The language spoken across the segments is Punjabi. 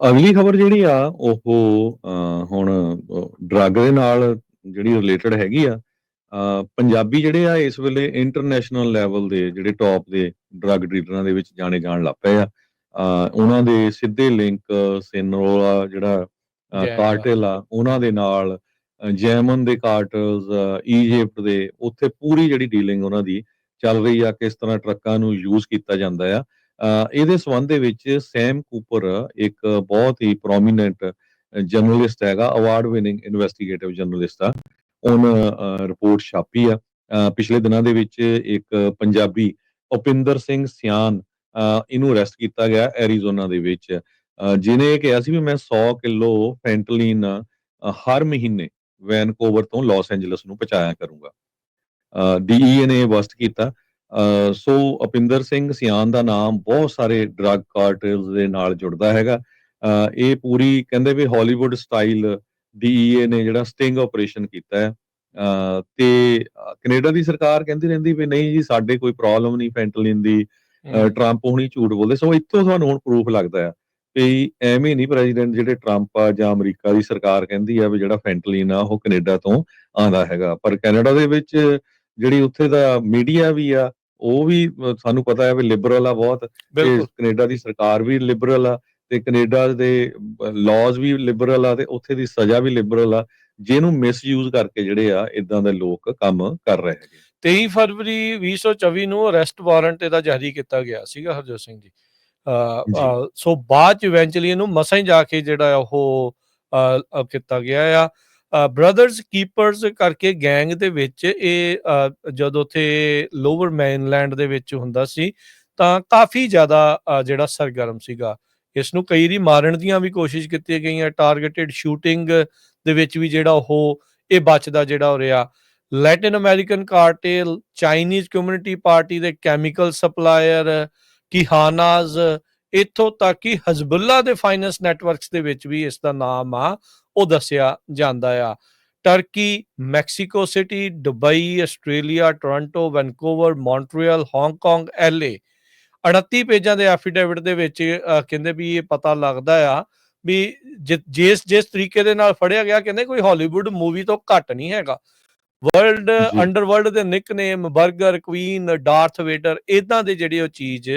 ਅਗਲੀ ਖਬਰ ਜਿਹੜੀ ਆ ਉਹ ਹੁਣ ਡਰੱਗ ਦੇ ਨਾਲ ਜਿਹੜੀ ਰਿਲੇਟਡ ਹੈਗੀ ਆ ਪੰਜਾਬੀ ਜਿਹੜੇ ਆ ਇਸ ਵੇਲੇ ਇੰਟਰਨੈਸ਼ਨਲ ਲੈਵਲ ਦੇ ਜਿਹੜੇ ਟੌਪ ਦੇ ਡਰੱਗ ਡੀਲਰਾਂ ਦੇ ਵਿੱਚ ਜਾਣੇ ਜਾਣ ਲੱਗ ਪਏ ਆ ਉਹਨਾਂ ਦੇ ਸਿੱਧੇ ਲਿੰਕ ਸਿਨਰੋਲਾ ਜਿਹੜਾ। ਕਾਰਟਲ ਆ ਉਹਨਾਂ ਦੇ ਨਾਲ ਜੈਮਨ ਦੇ ਕਾਰਟਲਸ ਈਜਿਪਟ ਦੇ ਉੱਥੇ ਪੂਰੀ ਜਿਹੜੀ ਡੀਲਿੰਗ ਉਹਨਾਂ ਦੀ ਚੱਲ ਰਹੀ ਆ ਕਿਸ ਤਰ੍ਹਾਂ ਟਰੱਕਾਂ ਨੂੰ ਯੂਜ਼ ਕੀਤਾ ਜਾਂਦਾ ਆ ਇਹਦੇ ਸੰਬੰਧ ਦੇ ਵਿੱਚ ਸੈਮ ਕੂਪਰ ਇੱਕ ਬਹੁਤ ਹੀ ਪ੍ਰੋਮੀਨੈਂਟ ਜਰਨਲਿਸਟ ਹੈਗਾ ਅਵਾਰਡ ਵਿਨਿੰਗ ਇਨਵੈਸਟੀਗੇਟਿਵ ਜਰਨਲਿਸਟ ਆ। ਉਹਨ ਰਿਪੋਰਟ ਛਾਪੀ ਆ। ਪਿਛਲੇ ਦਿਨਾਂ ਦੇ ਵਿੱਚ ਇੱਕ ਪੰਜਾਬੀ ਉਪਿੰਦਰ ਸਿੰਘ ਸਿਆਨ ਇਹਨੂੰ ਅਰੈਸਟ ਕੀਤਾ ਗਿਆ ਐਰੀਜ਼ੋਨਾ ਦੇ ਵਿੱਚ। ਅ, ਜਿਹਨੇ ਇਹ ਕਿਹਾ ਸੀ ਵੀ ਮੈਂ 100 ਕਿਲੋ ਫੈਂਟਲਿਨ ਹਰ ਮਹੀਨੇ ਵੈਨਕੂਵਰ ਤੋਂ ਲਾਸ ਐਂਜਲਸ ਨੂੰ ਪਹੁੰਚਾਇਆ ਕਰੂੰਗਾ। ਡੀਈ ਨੇ ਬਸਟ ਕੀਤਾ। ਸੋ ਅਪਿੰਦਰ ਸਿੰਘ ਸਿਆਨ ਦਾ ਨਾਮ ਬਹੁਤ ਸਾਰੇ ਡਰੱਗ ਕਾਰਟਲਸ ਦੇ ਨਾਲ ਜੁੜਦਾ ਹੈਗਾ। ਇਹ ਪੂਰੀ ਕਹਿੰਦੇ ਵੀ ਹਾਲੀਵੁੱਡ ਸਟਾਈਲ ਡੀਈਏ ਨੇ ਜਿਹੜਾ ਸਟਿੰਗ ਆਪਰੇਸ਼ਨ ਕੀਤਾ ਹੈ। ਤੇ ਕੈਨੇਡਾ ਦੀ ਸਰਕਾਰ ਕਹਿੰਦੀ ਰਹਿੰਦੀ ਵੀ ਨਹੀਂ ਜੀ ਸਾਡੇ ਕੋਈ ਪ੍ਰੋਬਲਮ ਨਹੀਂ ਫੈਂਟਲਿਨ ਦੀ ਟਰੰਪ ਹੁਣੀ ਝੂਠ ਬੋਲਦੇ। ਸੋ ਇੱਥੋਂ ਤੁਹਾਨੂੰ ਹੁਣ ਪ੍ਰੂਫ ਲੱਗਦਾ ਆ ਵੀ ਐਵੇਂ ਨਹੀਂ ਪ੍ਰੈਜ਼ੀਡੈਂਟ ਜਿਹੜੇ ਟਰੰਪ ਆ ਜਾਂ ਅਮਰੀਕਾ ਦੀ ਸਰਕਾਰ ਕਹਿੰਦੀ ਆ ਵੀ ਜਿਹੜਾ ਫੈਂਟਲਿਨ ਆ ਉਹ ਕੈਨੇਡਾ ਤੋਂ ਆਂਦਾ ਹੈਗਾ। ਪਰ ਕੈਨੇਡਾ ਦੇ ਵਿੱਚ ਜਿਹੜੀ ਉੱਥੇ ਦਾ ਮੀਡੀਆ ਵੀ ਆ ਉਹ ਵੀ ਸਾਨੂੰ ਪਤਾ ਹੈ ਵੀ ਲਿਬਰਲ ਆ ਬਹੁਤ ਤੇ ਕੈਨੇਡਾ ਦੀ ਸਰਕਾਰ ਵੀ ਲਿਬਰਲ ਆ ਤੇ ਕੈਨੇਡਾ ਦੇ ਲਾਜ਼ ਵੀ ਲਿਬਰਲ ਆ ਤੇ ਉੱਥੇ ਦੀ ਸਜ਼ਾ ਵੀ ਲਿਬਰਲ ਆ ਜਿਹਨੂੰ ਮਿਸਯੂਜ਼ ਕਰਕੇ ਜਿਹੜੇ ਆ ਇਦਾਂ ਦੇ ਲੋਕ ਕੰਮ ਕਰ ਰਹੇ ਹੈਗੇ। 23 ਫਰਵਰੀ 2024 ਨੂੰ ਅਰੈਸਟ ਵਾਰੰਟ ਇਹਦਾ ਜਾਰੀ ਕੀਤਾ ਗਿਆ ਸੀਗਾ ਹਰਜੋਤ ਸਿੰਘ ਜੀ। ਸੋ ਬਾਅਦ ਚ ਇਵੈਂਚੁਅਲੀ ਇਹਨੂੰ ਮਸਾਂ ਹੀ ਜਾ ਕੇ ਜਿਹੜਾ ਉਹ ਕੀਤਾ ਗਿਆ ਆ। ਬ੍ਰਦਰਸ ਕੀਪਰਸ ਕਰਕੇ ਗੈਂਗ ਦੇ ਵਿੱਚ ਇਹ ਜਦੋਂ ਉੱਥੇ ਲੋਅਰ ਮੈਨਲੈਂਡ ਦੇ ਵਿੱਚ ਹੁੰਦਾ ਸੀ, ਤਾਂ ਕਾਫੀ ਜ਼ਿਆਦਾ ਜਿਹੜਾ ਸਰਗਰਮ ਸੀਗਾ। ਇਸ ਨੂੰ ਕਈ ਰੀ ਮਾਰਨ ਦੀਆਂ ਵੀ ਕੋਸ਼ਿਸ਼ ਕੀਤੀਆਂ ਗਈਆਂ ਟਾਰਗੇਟਿਡ ਸ਼ੂਟਿੰਗ ਦੇ ਵਿੱਚ ਵੀ ਜਿਹੜਾ ਉਹ, ਇਹ ਬਚਦਾ ਜਿਹੜਾ ਹੋ ਰਿਹਾ। Latin American cartel Chinese community party ਦੇ ਕੈਮੀਕਲ ਸਪਲਾਇਰ ਕਿਹਾਨਾਜ਼ ਇੱਥੋਂ ਤੱਕ ਕਿ ਹਜ਼ਬੁੱਲਾ ਦੇ ਫਾਈਨੈਂਸ ਨੈਟਵਰਕਸ ਦੇ ਵਿੱਚ ਵੀ ਇਸ ਦਾ ਨਾਮ ਆ ਉਹ ਦੱਸਿਆ ਜਾਂਦਾ ਆ। Turkey Mexico City Dubai Australia Toronto Vancouver Montreal Hong Kong LA 38 ਪੇਜਾਂ ਦੇ ਐਫੀਡੇਵਿਟ ਦੇ ਵਿੱਚ ਕਹਿੰਦੇ ਵੀ ਇਹ ਪਤਾ ਲੱਗਦਾ ਆ ਵੀ ਜਿਸ ਜਿਸ ਤਰੀਕੇ ਦੇ ਨਾਲ ਫੜਿਆ ਗਿਆ ਕਹਿੰਦੇ ਕੋਈ ਹਾਲੀਵੁੱਡ ਮੂਵੀ ਤੋਂ ਘੱਟ ਨਹੀਂ ਹੈਗਾ। ਵਰਲਡ। ਅੰਡਰਵਰਲਡ ਦੇ ਨਿਕਨੇਮ 버ਗਰ ਕੁਈਨ ਡਾਰਥ ਵੇਡਰ ਇਦਾਂ ਦੇ ਜਿਹੜੀ ਉਹ ਚੀਜ਼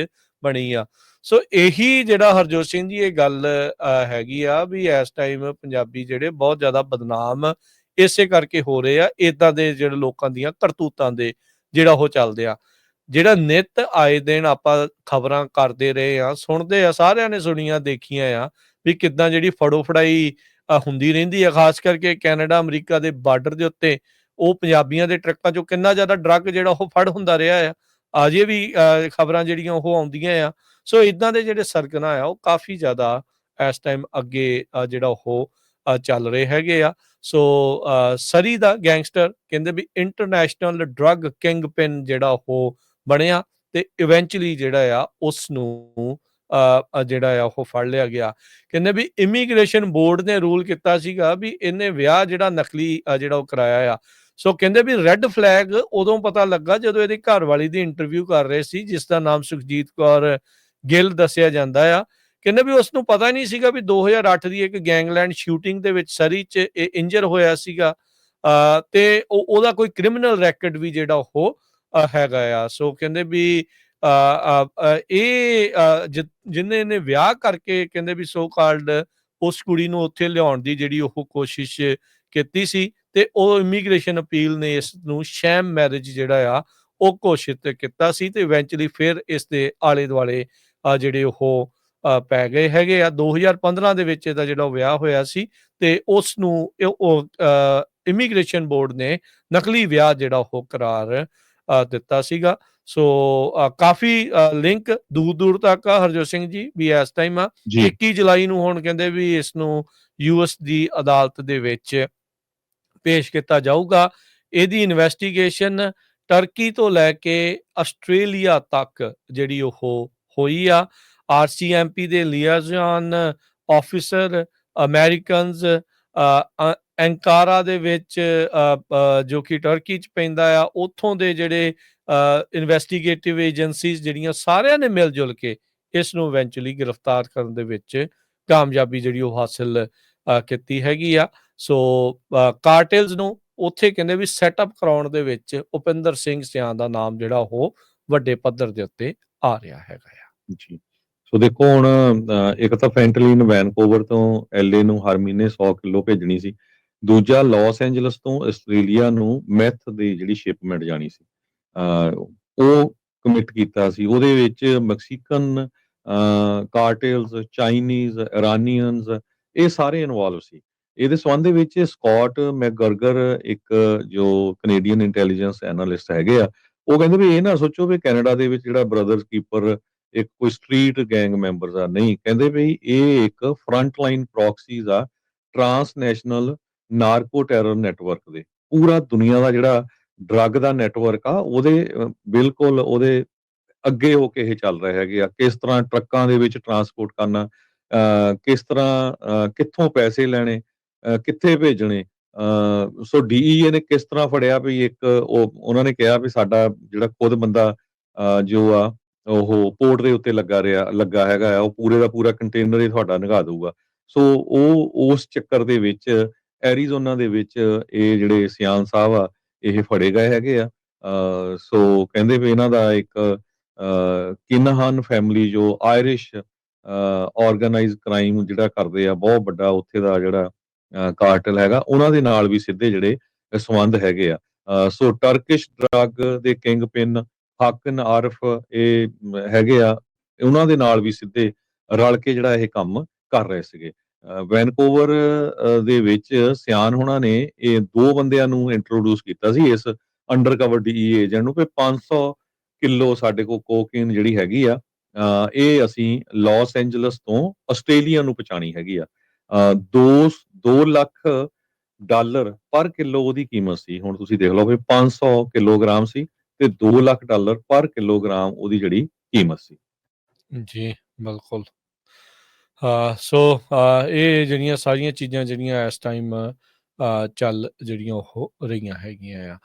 ਬਣੀ ਆ। ਸੋ ਇਹੀ ਜਿਹੜਾ ਹਰਜੋਤ ਸਿੰਘ ਜੀ ਇਹ ਗੱਲ ਅਹ, ਹੈਗੀ ਆ ਵੀ ਇਸ ਟਾਈਮ ਪੰਜਾਬੀ ਜਿਹੜੇ ਬਹੁਤ ਜ਼ਿਆਦਾ ਬਦਨਾਮ ਇਸੇ ਕਰਕੇ ਹੋ ਰਹੇ ਆ ਇਦਾਂ ਦੇ ਜਿਹੜੇ ਲੋਕਾਂ ਦੀਆਂ ਕਰਤੂਤਾਂ ਦੇ ਜਿਹੜਾ ਉਹ ਚੱਲਦੇ ਆ। ਜਿਹੜਾ ਨਿਤ ਆਏ ਦਿਨ ਆਪਾਂ ਖਬਰਾਂ ਕਰਦੇ ਰਹੇ ਆ ਸੁਣਦੇ ਆ ਸਾਰਿਆਂ ਨੇ ਸੁਣੀਆਂ ਦੇਖੀਆਂ ਆ ਵੀ ਕਿੱਦਾਂ ਜਿਹੜੀ ਫੜੋ ਫੜਾਈ ਹੁੰਦੀ ਰਹਿੰਦੀ ਆ। ਖਾਸ ਕਰਕੇ ਕੈਨੇਡਾ ਅਮਰੀਕਾ ਦੇ ਬਾਰਡਰ ਦੇ ਉੱਤੇ ਉਹ ਪੰਜਾਬੀਆਂ ਦੇ ਟਰੱਕਾਂ ਚੋਂ ਕਿੰਨਾ ਜ਼ਿਆਦਾ ਡਰੱਗ ਜਿਹੜਾ ਉਹ ਫੜ ਹੁੰਦਾ ਰਿਹਾ ਆ। ਅਜੇ ਵੀ ਖਬਰਾਂ ਜਿਹੜੀਆਂ ਉਹ ਆਉਂਦੀਆਂ ਆ। ਸੋ ਇਦਾਂ ਦੇ ਜਿਹੜੇ ਸਰਗਨਾ ਆ, ਉਹ ਕਾਫੀ ਜ਼ਿਆਦਾ ਇਸ ਟਾਈਮ ਅੱਗੇ ਜਿਹੜਾ ਉਹ ਚੱਲ ਰਹੇ ਹੈਗੇ ਆ। ਸੋ ਸਰੀ ਦਾ ਗੈਂਗਸਟਰ ਕਹਿੰਦੇ ਵੀ ਇੰਟਰਨੈਸ਼ਨਲ ਡਰੱਗ ਕਿੰਗ ਪਿਨ ਜਿਹੜਾ ਉਹ ਬਣਿਆ ਤੇ ਇਵੈਂਚੁਅਲੀ ਜਿਹੜਾ ਆ ਉਸ ਨੂੰ ਜਿਹੜਾ ਆ, ਉਹ ਫੜ ਲਿਆ ਗਿਆ। ਕਹਿੰਦੇ ਵੀ ਇਮੀਗ੍ਰੇਸ਼ਨ ਬੋਰਡ ਨੇ ਰੂਲ ਕੀਤਾ ਸੀਗਾ ਵੀ ਇਹਨੇ ਵਿਆਹ ਜਿਹੜਾ ਨਕਲੀ ਜਿਹੜਾ ਉਹ ਕਰਾਇਆ ਆ ਸੋ ਕਹਿੰਦੇ ਵੀ ਰੈੱਡ ਫਲੈਗ ਉਦੋਂ ਪਤਾ ਲੱਗਾ ਜਦੋਂ ਇਹਦੀ ਘਰਵਾਲੀ ਦੀ ਇੰਟਰਵਿਊ ਕਰ ਰਹੇ ਸੀ ਜਿਸ ਦਾ ਨਾਮ ਸੁਖਜੀਤ ਕੌਰ ਗਿੱਲ ਦੱਸਿਆ ਜਾਂਦਾ ਆ। ਕਹਿੰਦੇ ਵੀ ਉਸ ਨੂੰ ਪਤਾ ਹੀ ਨਹੀਂ ਸੀਗਾ ਵੀ 2008 ਦੀ ਇੱਕ ਗੈਂਗਲੈਂਡ ਸ਼ੂਟਿੰਗ ਦੇ ਵਿੱਚ ਸਰੀ 'ਚ ਇਹ ਇੰਜਰ ਹੋਇਆ ਸੀਗਾ। ਅ, ਤੇ ਉਹਦਾ ਕੋਈ ਕ੍ਰਿਮੀਨਲ ਰੈਕੋਰਡ ਵੀ ਜਿਹੜਾ ਉਹ ਹੈਗਾ ਆ। ਸੋ ਕਹਿੰਦੇ ਵੀ ਇਹ ਅ, ਜਿ- ਜਿਹਨੇ ਨੇ ਵਿਆਹ ਕਰਕੇ ਕਹਿੰਦੇ ਵੀ ਸੋ ਕਾਲਡ ਉਸ ਕੁੜੀ ਨੂੰ ਉੱਥੇ ਲਿਆਉਣ ਦੀ ਜਿਹੜੀ ਉਹ ਕੋਸ਼ਿਸ਼ ਕੀਤੀ ਸੀ। ਤੇ ਉਹ ਇਮੀਗ੍ਰੇਸ਼ਨ ਅਪੀਲ ਨੇ ਇਸ ਨੂੰ ਸ਼ੈਮ ਮੈਰਿਜ ਜਿਹੜਾ ਆ ਉਹ ਘੋਸ਼ਿਤ ਕੀਤਾ ਸੀ ਤੇ ਇਵੈਂਚੁਅਲੀ ਫਿਰ ਇਸ ਦੇ ਆਲੇ ਦੁਆਲੇ ਜਿਹੜੇ ਉਹ ਪੈ ਗਏ ਹੈਗੇ ਆ। 2015 ਦੇ ਵਿੱਚ ਇਹਦਾ ਜਿਹੜਾ ਵਿਆਹ ਹੋਇਆ ਸੀ ਤੇ ਉਸ ਨੂੰ ਉਹ ਇਮੀਗ੍ਰੇਸ਼ਨ ਬੋਰਡ ਨੇ ਨਕਲੀ ਵਿਆਹ ਜਿਹੜਾ ਉਹ ਕਰਾਰ ਦਿੱਤਾ ਸੀਗਾ। ਸੋ ਕਾਫੀ ਲਿੰਕ ਦੂਰ ਦੂਰ ਤੱਕ ਆ ਹਰਜੋਤ ਸਿੰਘ ਜੀ ਵੀ ਇਸ ਟਾਈਮ ਆ। ਜੀ। 21 ਜੁਲਾਈ ਨੂੰ ਹੁਣ ਕਹਿੰਦੇ ਵੀ ਇਸ ਨੂੰ ਯੂਐਸ ਦੀ ਅਦਾਲਤ ਦੇ ਵਿੱਚ ਪੇਸ਼ ਕੀਤਾ ਜਾਊਗਾ। ਇਹਦੀ ਇਨਵੈਸਟੀਗੇਸ਼ਨ ਟਰਕੀ ਤੋਂ ਲੈ ਕੇ ਆਸਟ੍ਰੇਲੀਆ ਤੱਕ ਜਿਹੜੀ ਉਹ ਹੋਈ ਆ। ਆਰਸੀਐਮਪੀ ਦੇ ਲਿਆਜ਼ਨ ਆਫੀਸਰ ਅਮਰੀਕਨਸ ਐਂਕਾਰਾ ਦੇ ਵਿੱਚ ਜੋ ਕਿ ਟਰਕੀ ਚ ਪੈਂਦਾ ਆ, ਉੱਥੋਂ ਦੇ ਜਿਹੜੇ ਇਨਵੈਸਟੀਗੇਟਿਵ ਏਜੰਸੀਜ਼ ਜਿਹੜੀਆਂ ਸਾਰਿਆਂ ਨੇ ਮਿਲ ਜੁਲ ਕੇ ਇਸ ਨੂੰ ਇਵੈਂਚੁਅਲੀ ਗ੍ਰਿਫਤਾਰ ਕਰਨ ਦੇ ਵਿੱਚ ਕਾਮਯਾਬੀ ਜਿਹੜੀ ਉਹ ਹਾਸਲ ਕੀਤੀ ਹੈਗੀ ਆ। ਸੋ ਅ, ਕਾਰਟੇਲਸ ਨੂੰ ਉੱਥੇ ਕਹਿੰਦੇ ਵੀ ਸੈਟਅਪ ਕਰਾਉਣ ਦੇ ਵਿੱਚ ਉਪਿੰਦਰ ਸਿੰਘ ਸਿਆਂ ਦਾ ਨਾਮ ਜਿਹੜਾ ਉਹ ਵੱਡੇ ਪੱਧਰ ਦੇ ਉੱਤੇ ਆ ਰਿਹਾ ਹੈਗਾ ਆ। ਜੀ। ਸੋ ਦੇਖੋ ਹੁਣ ਇੱਕ ਤਾਂ ਫੈਂਟਲਿਨ ਵੈਨਕੂਵਰ ਤੋਂ ਐਲਏ ਨੂੰ ਹਰ ਮਹੀਨੇ 100 ਕਿਲੋ ਭੇਜਣੀ ਸੀ। ਦੂਜਾ ਲਾਸ ਐਂਜਲਸ ਤੋਂ ਆਸਟ੍ਰੇਲੀਆ ਨੂੰ ਮੈਥ ਦੀ ਜਿਹੜੀ ਸ਼ਿਪਮੈਂਟ ਜਾਣੀ ਸੀ। ਅ, ਉਹ ਕਮਿਟ ਕੀਤਾ ਸੀ। ਉਹਦੇ ਵਿੱਚ ਮੈਕਸੀਕਨ ਕਾਰਟੇਲਸ ਚਾਈਨੀਜ਼ ਇਰਾਨੀਅਨਸ ਇਹ ਸਾਰੇ ਇਨਵੋਲਵ ਸੀ। ਇਹਦੇ ਸੰਬੰਧ ਦੇ ਵਿੱਚ ਸਕਾਟ ਮੈਕਗਰਗਰ ਇੱਕ ਜੋ ਕੈਨੇਡੀਅਨ ਇੰਟੈਲੀਜੈਂਸ ਐਨਾਲਿਸਟ ਹੈਗੇ ਆ ਉਹ ਕਹਿੰਦੇ ਵੀ ਇਹ ਨਾ ਸੋਚੋ ਵੀ ਕੈਨੇਡਾ ਦੇ ਵਿੱਚ ਜਿਹੜਾ ਬ੍ਰਦਰਸ ਕੀਪਰ ਇੱਕ ਕੋਈ ਸਟਰੀਟ ਗੈਂਗ ਮੈਂਬਰਸ ਆ ਨਹੀਂ ਕਹਿੰਦੇ ਵੀ ਇਹ ਇੱਕ ਫਰੰਟ ਲਾਈਨ ਪ੍ਰੋਕਸੀਜ਼ ਆ ਟਰਾਂਸਨੈਸ਼ਨਲ ਨਾਰਕੋ ਟੈਰਰ ਨੈਟਵਰਕ ਦੇ ਪੂਰਾ ਦੁਨੀਆ ਦਾ ਜਿਹੜਾ ਡਰੱਗ ਦਾ ਨੈਟਵਰਕ ਆ ਉਹਦੇ ਬਿਲਕੁਲ ਉਹਦੇ ਅੱਗੇ ਹੋ ਕੇ ਇਹ ਚੱਲ ਰਹੇ ਹੈਗੇ ਆ ਕਿਸ ਤਰ੍ਹਾਂ ਟਰੱਕਾਂ ਦੇ ਵਿੱਚ ਟਰਾਂਸਪੋਰਟ ਕਰਨਾ ਅ, ਕਿਸ ਤਰ੍ਹਾਂ ਕਿੱਥੋਂ ਪੈਸੇ ਲੈਣੇ ਕਿੱਥੇ ਭੇਜਣੇ? ਅ, ਸੋ ਡੀਈਏ ਨੇ ਕਿਸ ਤਰ੍ਹਾਂ ਫੜਿਆ ਵੀ ਇੱਕ ਉਹ ਉਹਨਾਂ ਨੇ ਕਿਹਾ ਵੀ ਸਾਡਾ ਜਿਹੜਾ ਖੁਦ ਬੰਦਾ ਜੋ ਆ ਉਹ ਪੋਰਟ ਦੇ ਉੱਤੇ ਲੱਗਾ ਰਿਹਾ ਲੱਗਾ ਹੈਗਾ ਉਹ ਪੂਰੇ ਦਾ ਪੂਰਾ ਕੰਟੇਨਰ ਹੀ ਤੁਹਾਡਾ ਨਿਗਾ ਦਊਗਾ। ਸੋ ਉਹ ਉਸ ਚੱਕਰ ਦੇ ਵਿੱਚ ਐਰੀਜ਼ੋਨਾ ਦੇ ਵਿੱਚ ਇਹ ਜਿਹੜੇ ਸਿਆਨ ਸਾਹਿਬ ਆ ਇਹ ਫੜੇ ਗਏ ਹੈਗੇ ਆ। ਸੋ ਕਹਿੰਦੇ ਵੀ ਇਹਨਾਂ ਦਾ ਇੱਕ ਅ, ਕਿਨਹਾਨ ਫੈਮਿਲੀ ਜੋ ਆਇਰਿਸ਼ ਆਰਗੇਨਾਈਜ਼ ਕ੍ਰਾਈਮ ਜਿਹੜਾ ਕਰਦੇ ਆ ਬਹੁਤ ਵੱਡਾ ਉੱਥੇ ਦਾ ਜਿਹੜਾ ਕਾਰਟਲ ਹੈਗਾ ਉਹਨਾਂ ਦੇ ਨਾਲ ਵੀ ਸਿੱਧੇ ਜਿਹੜੇ ਸੰਬੰਧ ਹੈਗੇ ਆ। ਸੋ ਟਰਕਿਸ਼ ਡਰੱਗ ਦੇ ਕਿੰਗ ਪਿਨ ਹਾਕਨ ਆਰਫ ਇਹ ਹੈਗੇ ਆ ਉਹਨਾਂ ਦੇ ਨਾਲ ਵੀ ਸਿੱਧੇ ਰਲ ਕੇ ਜਿਹੜਾ ਇਹ ਕੰਮ ਕਰ ਰਹੇ ਸੀਗੇ। ਵੈਨਕੂਵਰ ਦੇ ਵਿੱਚ ਸਿਆਨ ਹੋਣਾ ਨੇ ਇਹ ਦੋ ਬੰਦਿਆਂ ਨੂੰ ਇੰਟਰੋਡਿਊਸ ਕੀਤਾ ਸੀ ਇਸ ਅੰਡਰਕਵਰ ਡੀਈ ਏਜੰਟ ਨੂੰ ਕਿ 500 ਕਿਲੋ ਸਾਡੇ ਕੋਲ ਕੋਕੇਨ ਜਿਹੜੀ ਹੈਗੀ ਆ ਅ, ਇਹ ਅਸੀਂ ਲਾਸ ਐਂਜਲਸ ਤੋਂ ਆਸਟ੍ਰੇਲੀਆ ਨੂੰ ਪਹੁੰਚਾਣੀ ਹੈਗੀ ਆ। 2 2 ਲੱਖ ਡਾਲਰ ਪਰ ਕਿਲੋ ਉਹਦੀ ਕੀਮਤ ਸੀ। ਹੁਣ ਤੁਸੀਂ ਦੇਖ ਲਓ ਵੀ 500 ਕਿਲੋਗ੍ਰਾਮ ਸੀ ਤੇ 2 ਲੱਖ ਡਾਲਰ ਪਰ ਕਿਲੋਗ੍ਰਾਮ ਉਹਦੀ ਜਿਹੜੀ ਕੀਮਤ ਸੀ। ਜੀ ਬਿਲਕੁਲ। ਹਾਂ ਸੋ ਅ, ਇਹ ਜਿਹੜੀਆਂ ਸਾਰੀਆਂ ਚੀਜ਼ਾਂ ਜਿਹੜੀਆਂ ਇਸ ਟਾਈਮ ਚੱਲ ਜਿਹੜੀਆਂ ਉਹ ਰਹੀਆਂ ਹੈਗੀਆਂ ਆ।